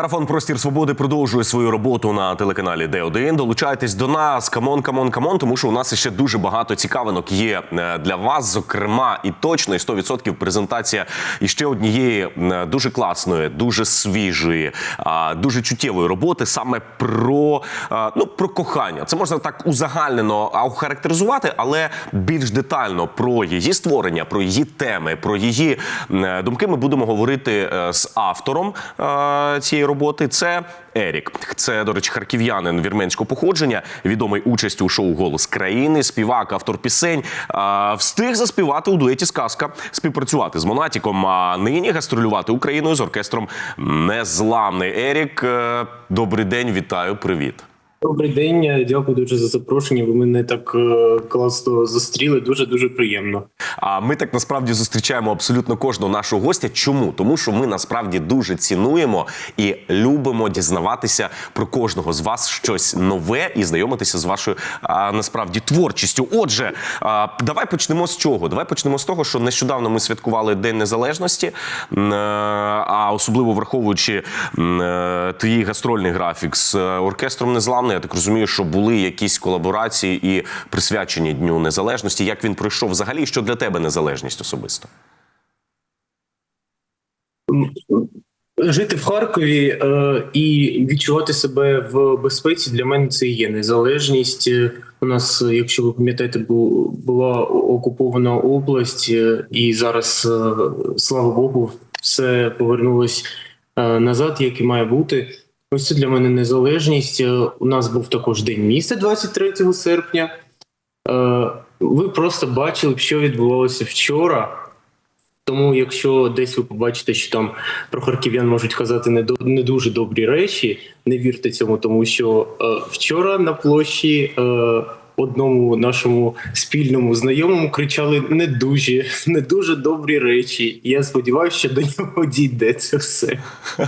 Марафон Простір Свободи продовжує свою роботу на телеканалі Д1. Долучайтесь до нас. Камон, камон, камон, тому що у нас ще дуже багато цікавинок є е, для вас. Зокрема, і точно і 100% презентація іще однієї е, дуже класної, дуже свіжої, дуже чуттєвої роботи саме про, е, ну, про кохання. Це можна так узагальнено охарактеризувати, але більш детально про її створення, про її теми, про її думки ми будемо говорити з автором цієї роботи. Це Ерік. Це, до речі, харків'янин вірменського походження, відомий участь у шоу Голос країни, співак, автор пісень. Встиг заспівати у дуеті сказка, співпрацювати з Монатіком, а нині гастролювати Україною з оркестром Незламний. Ерік, е, добрий день, вітаю, привіт. Добрий день, дякую дуже за запрошення. Ви мене так е, класно зустріли. Дуже дуже приємно. А ми так насправді зустрічаємо абсолютно кожного нашого гостя. Чому? Тому що ми насправді дуже цінуємо і любимо дізнаватися про кожного з вас щось нове і знайомитися з вашою а, насправді творчістю. Отже, а, давай почнемо з чого? Давай почнемо з того, що нещодавно ми святкували День Незалежності, а особливо враховуючи е, твій гастрольний графік з е, оркестром Я так розумію, що були якісь колаборації і присвячені Дню Незалежності. Як він пройшов взагалі? Що для тебе незалежність особисто? Жити в Харкові е, і відчувати себе в безпеці для мене це є незалежність. Е, У нас, якщо ви пам'ятаєте, була окупована область, е, і зараз, е, слава Богу, все повернулось назад, як і має бути. Ось це для мене незалежність. Е, У нас був також день міста 23 серпня. Е, Ви просто бачили, що відбувалося вчора. Тому, якщо десь ви побачите, що там про харків'ян можуть казати не, не дуже добрі речі, не вірте цьому, тому що е, вчора на площі одному нашому спільному знайомому кричали не дуже, не дуже добрі речі. І я сподіваюся, що до нього дійде це все.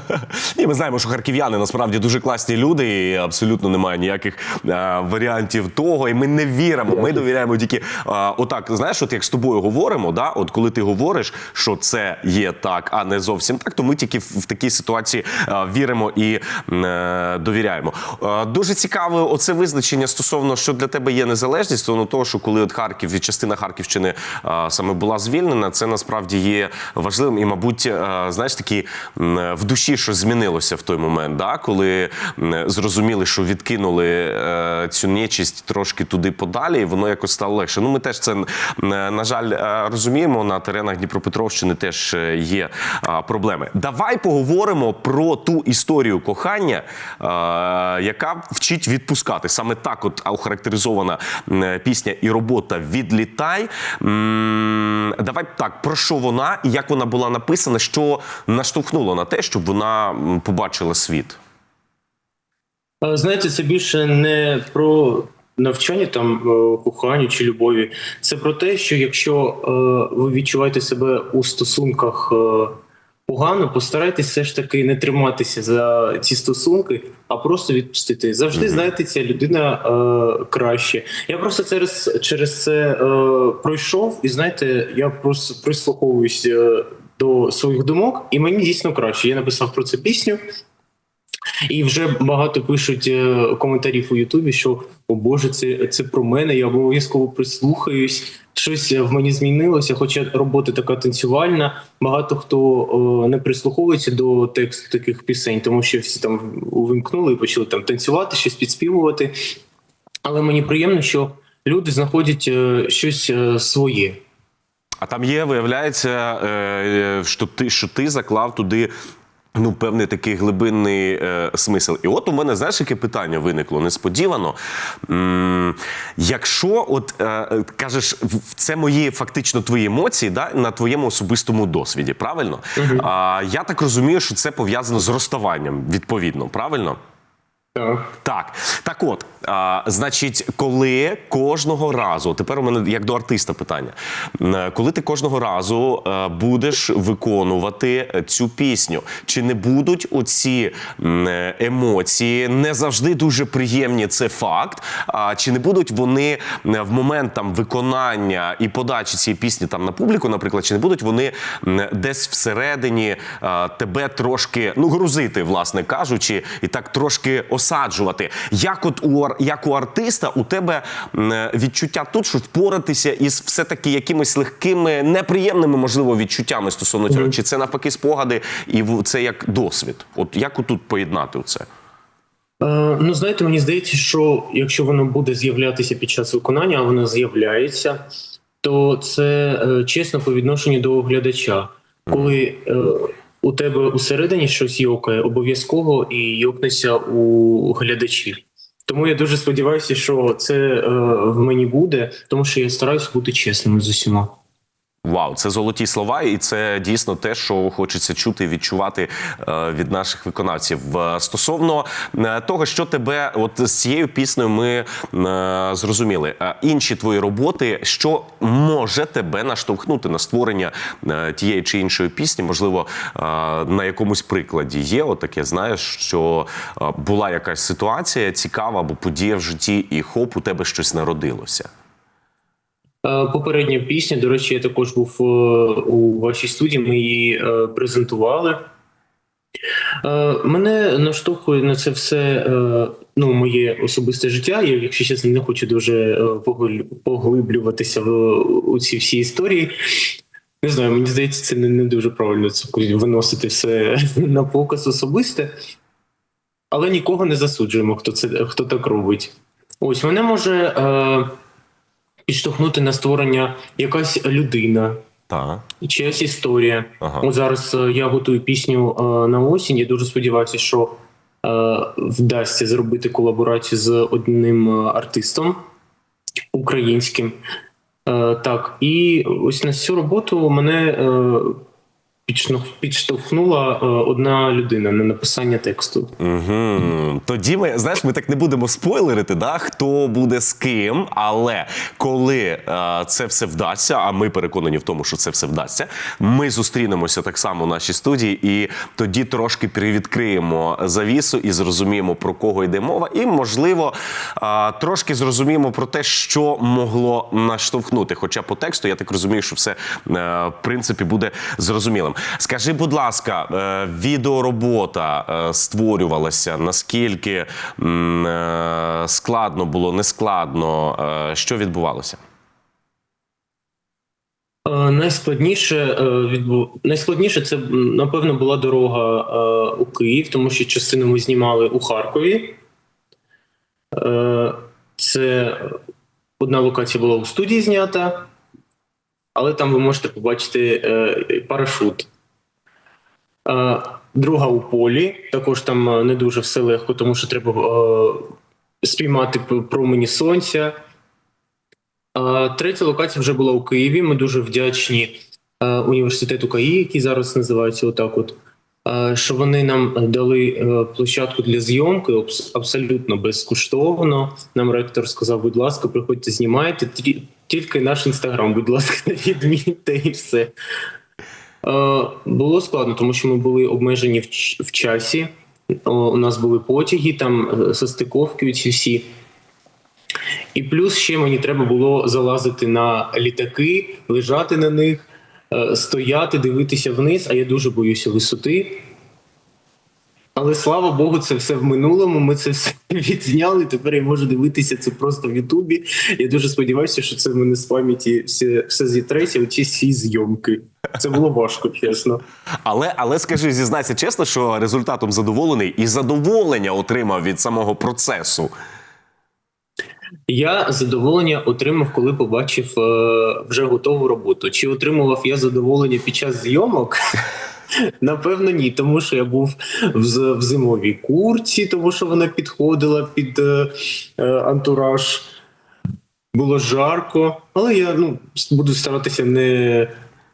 Ні, ми знаємо, що харків'яни насправді дуже класні люди, і абсолютно немає ніяких е, варіантів того. І ми не віримо. Ми довіряємо тільки е, отак. Знаєш, от як з тобою говоримо, да, от коли ти говориш, що це є так, а не зовсім так, то ми тільки в, в такій ситуації е, віримо і е, довіряємо. Е, дуже цікаве оце визначення стосовно що для тебе є незалежність, стосовно того, що коли от Харків і частина Харківщини е, саме була звільнена, це насправді є важливим і, мабуть, е, знаєш, такі в душі щось змінилося в той момент, да? коли зрозуміли, що відкинули е, цю нечисть трошки туди подалі, і воно якось стало легше. Ну, ми теж це на жаль е, розуміємо. На теренах Дніпропетровщини теж е, є е, проблеми. Давай поговоримо про ту історію кохання, е, яка вчить відпускати. Саме так, от охарактеризована м, пісня і робота Відлітай. Давай так, про що вона і як вона була написана, що наштовхнуло на те, щоб вона побачила світ. Е, Знаєте, це більше не про навчання там е, коханню чи любові. Це про те, що якщо е, ви відчуваєте себе у стосунках е, погано, постарайтесь все ж таки не триматися за ці стосунки, а просто відпустити. Завжди знаєте, ця людина е, краще. Я просто через, через це е, пройшов, і знаєте, я просто прислуховуюсь е, до своїх думок, і мені дійсно краще. Я написав про це пісню. І вже багато пишуть е, коментарів у Ютубі, що о Боже, це, це про мене. Я обов'язково прислухаюсь. Щось в мені змінилося. Хоча робота така танцювальна. Багато хто е, не прислуховується до тексту таких пісень, тому що всі там увімкнули і почали там танцювати, щось підспівувати. Але мені приємно, що люди знаходять е, щось е, своє. А там є, виявляється, е, е, що ти, що ти заклав туди. Ну, певний такий глибинний е, смисл. І от у мене, знаєш, яке питання виникло несподівано. М, якщо, от е, кажеш, це мої фактично твої емоції, да, на твоєму особистому досвіді, правильно? А, я так розумію, що це пов'язано з розставанням, відповідно, правильно? Так. Так, от, а, значить, коли кожного разу, тепер у мене як до артиста питання, коли ти кожного разу е, будеш виконувати цю пісню, чи не будуть оці емоції не завжди дуже приємні, це факт. А чи не будуть вони в момент там виконання і подачі цієї пісні там на публіку, наприклад, чи не будуть вони десь всередині е, тебе трошки ну грузити, власне кажучи, і так трошки осаджувати. Як от у як у артиста, у тебе е, відчуття тут, що впоратися із все таки якимись легкими, неприємними, можливо, відчуттями стосовно цього, чи це навпаки спогади, і це як досвід? От як отут поєднати це? Е, ну, знаєте, мені здається, що якщо воно буде з'являтися під час виконання, а воно з'являється, то це е, чесно по відношенню до глядача. Коли у тебе усередині щось йокає, обов'язково і йокнеться у глядачів. Тому я дуже сподіваюся, що це е, в мені буде, тому що я стараюся бути чесним з усіма. Вау, це золоті слова, і це дійсно те, що хочеться чути і відчувати е, від наших виконавців. Е, Стосовно е, того, що тебе, от з цією піснею ми зрозуміли. Е, інші твої роботи, що може тебе наштовхнути на створення тієї чи іншої пісні, можливо, на якомусь прикладі є отаке, знаєш, що була якась ситуація цікава або подія в житті, і хоп, у тебе щось народилося. Е, Попередня пісня, до речі, я також був е, у вашій студії. Ми її е, презентували. Мене наштовхує на це все ну, моє особисте життя. Я, якщо чесно, не хочу дуже поглиблюватися в у ці всі історії. Не знаю, мені здається, це не, не дуже правильно це виносити все на показ особисте. Але нікого не засуджуємо, хто це хто так робить. Ось мене може. Підштовхнути на створення якась людина, Та. чиясь історія. Ага. От зараз е, я готую пісню е, на осінь. Я дуже сподіваюся, що е, вдасться зробити колаборацію з одним е, артистом українським. Е, так, і ось на цю роботу мене е, підштовхнула е, одна людина на написання тексту. Угу. Тоді ми знаєш, ми так не будемо спойлерити, да, хто буде з ким. Але коли е, це все вдасться, а ми переконані в тому, що це все вдасться, ми зустрінемося так само в нашій студії, і тоді трошки привідкриємо завісу і зрозуміємо про кого йде мова, і можливо е, трошки зрозуміємо про те, що могло наштовхнути. Хоча по тексту я так розумію, що все в принципі буде зрозумілим. Скажи, будь ласка, е, відеоробота е, створювалася наскільки е, складно було, нескладно, що відбувалося? Найскладніше найскладніше це напевно була дорога у Київ, тому що частину ми знімали у Харкові. Це одна локація була у студії знята, але там ви можете побачити е, парашут. Е, Друга у полі. Також там е, не дуже все легко, тому що треба спіймати промені сонця. Третя локація вже була у Києві. Ми дуже вдячні університету КАІ, який зараз називається отак. От що вони нам дали площадку для зйомки абсолютно безкоштовно. Нам ректор сказав: будь ласка, приходьте, знімайте. Ті- Тільки наш інстаграм, будь ласка, відмітьте і все. Е, Було складно, тому що ми були обмежені в, в часі. О, У нас були потяги, там е, состиковки ці всі. І плюс ще мені треба було залазити на літаки, лежати на них, е, стояти, дивитися вниз, а я дуже боюся висоти. Але слава Богу, це все в минулому. Ми це все відзняли. Тепер я можу дивитися це просто в Ютубі. Я дуже сподіваюся, що це в мене з пам'яті все, все зітреться, оці всі зйомки. Це було важко, чесно. Але, але скажи, зізнайся чесно, що результатом задоволений і задоволення отримав від самого процесу. Я задоволення отримав, коли побачив е, вже готову роботу. Чи отримував я задоволення під час зйомок? Напевно, ні, тому що я був в, зимовій курці, тому що вона підходила під е, е, антураж. Було жарко, але я ну, буду старатися не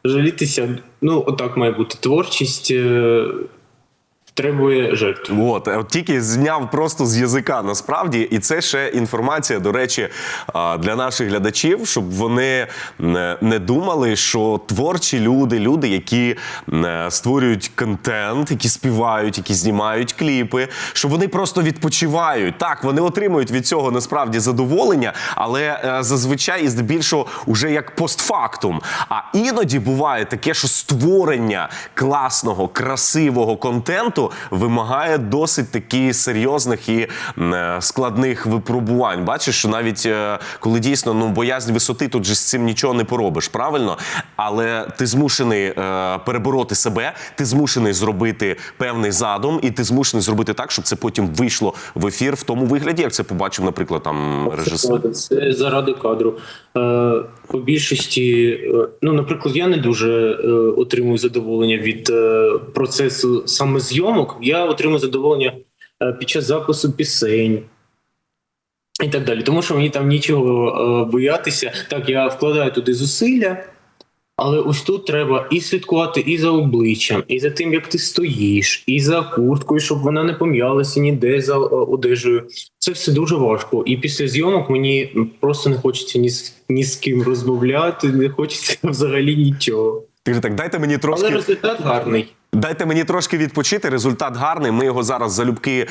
жалітися. Ну, отак має бути творчість. е, требує жертв. От, от тільки зняв просто з язика насправді, і це ще інформація, до речі, для наших глядачів, щоб вони не, не думали, що творчі люди, люди, які е, створюють контент, які співають, які знімають кліпи, що вони просто відпочивають. Так, вони отримують від цього насправді задоволення, але е, зазвичай і здебільшого уже як постфактум. А іноді буває таке, що створення класного, красивого контенту вимагає досить таки серйозних і е, складних випробувань. Бачиш, що навіть е, коли дійсно ну боязнь висоти, тут же з цим нічого не поробиш, правильно? Але ти змушений е, перебороти себе, ти змушений зробити певний задум, і ти змушений зробити так, щоб це потім вийшло в ефір в тому вигляді, як це побачив, наприклад, там режисер. Це заради кадру. По більшості, ну, наприклад, я не дуже отримую задоволення від процесу саме зйомок. Я отримую задоволення е, під час запису пісень. І так далі, тому що мені там нічого е, боятися. Так, я вкладаю туди зусилля, але ось тут треба і слідкувати і за обличчям, і за тим, як ти стоїш, і за курткою, щоб вона не пом'ялася ніде за е, одежею. Це все дуже важко. І після зйомок мені просто не хочеться ні з, ні з ким розмовляти, не хочеться взагалі нічого. Ти ж так, дайте мені трошки. Але результат гарний. Дайте мені трошки відпочити. Результат гарний. Ми його зараз залюбки е,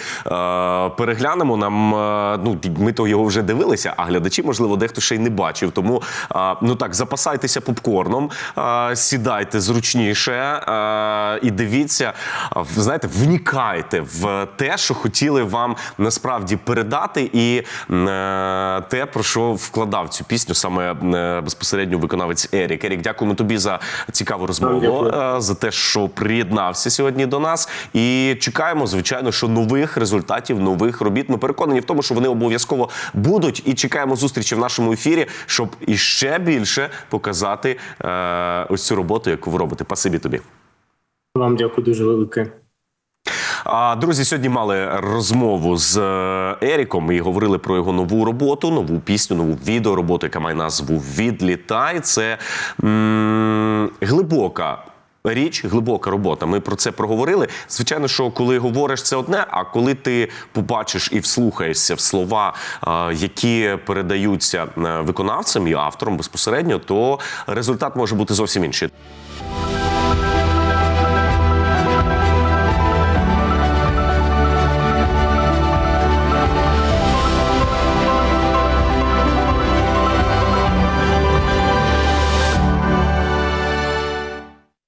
переглянемо. Нам е, ну ми то його вже дивилися, а глядачі, можливо, дехто ще й не бачив. Тому е, ну так запасайтеся попкорном, е, сідайте зручніше е, і дивіться. е, знаєте, внікайте в те, що хотіли вам насправді передати, і е, те, про що вкладав цю пісню саме е, безпосередньо виконавець Ерік. Ерік, дякуємо тобі за цікаву розмову. Е, за те, що приєднався сьогодні до нас. І чекаємо, звичайно, що нових результатів, нових робіт. Ми переконані в тому, що вони обов'язково будуть. І чекаємо зустрічі в нашому ефірі, щоб іще більше показати е, ось цю роботу, яку ви робите. Пасибі тобі. Вам дякую дуже велике. А друзі, сьогодні мали розмову з е, Еріком і говорили про його нову роботу, нову пісню, нову відеороботу, яка має назву Відлітай. Це м- глибока. Річ, глибока робота. Ми про це проговорили. Звичайно, що коли говориш це одне, а коли ти побачиш і вслухаєшся в слова, які передаються е, виконавцям і авторам безпосередньо, то результат може бути зовсім інший.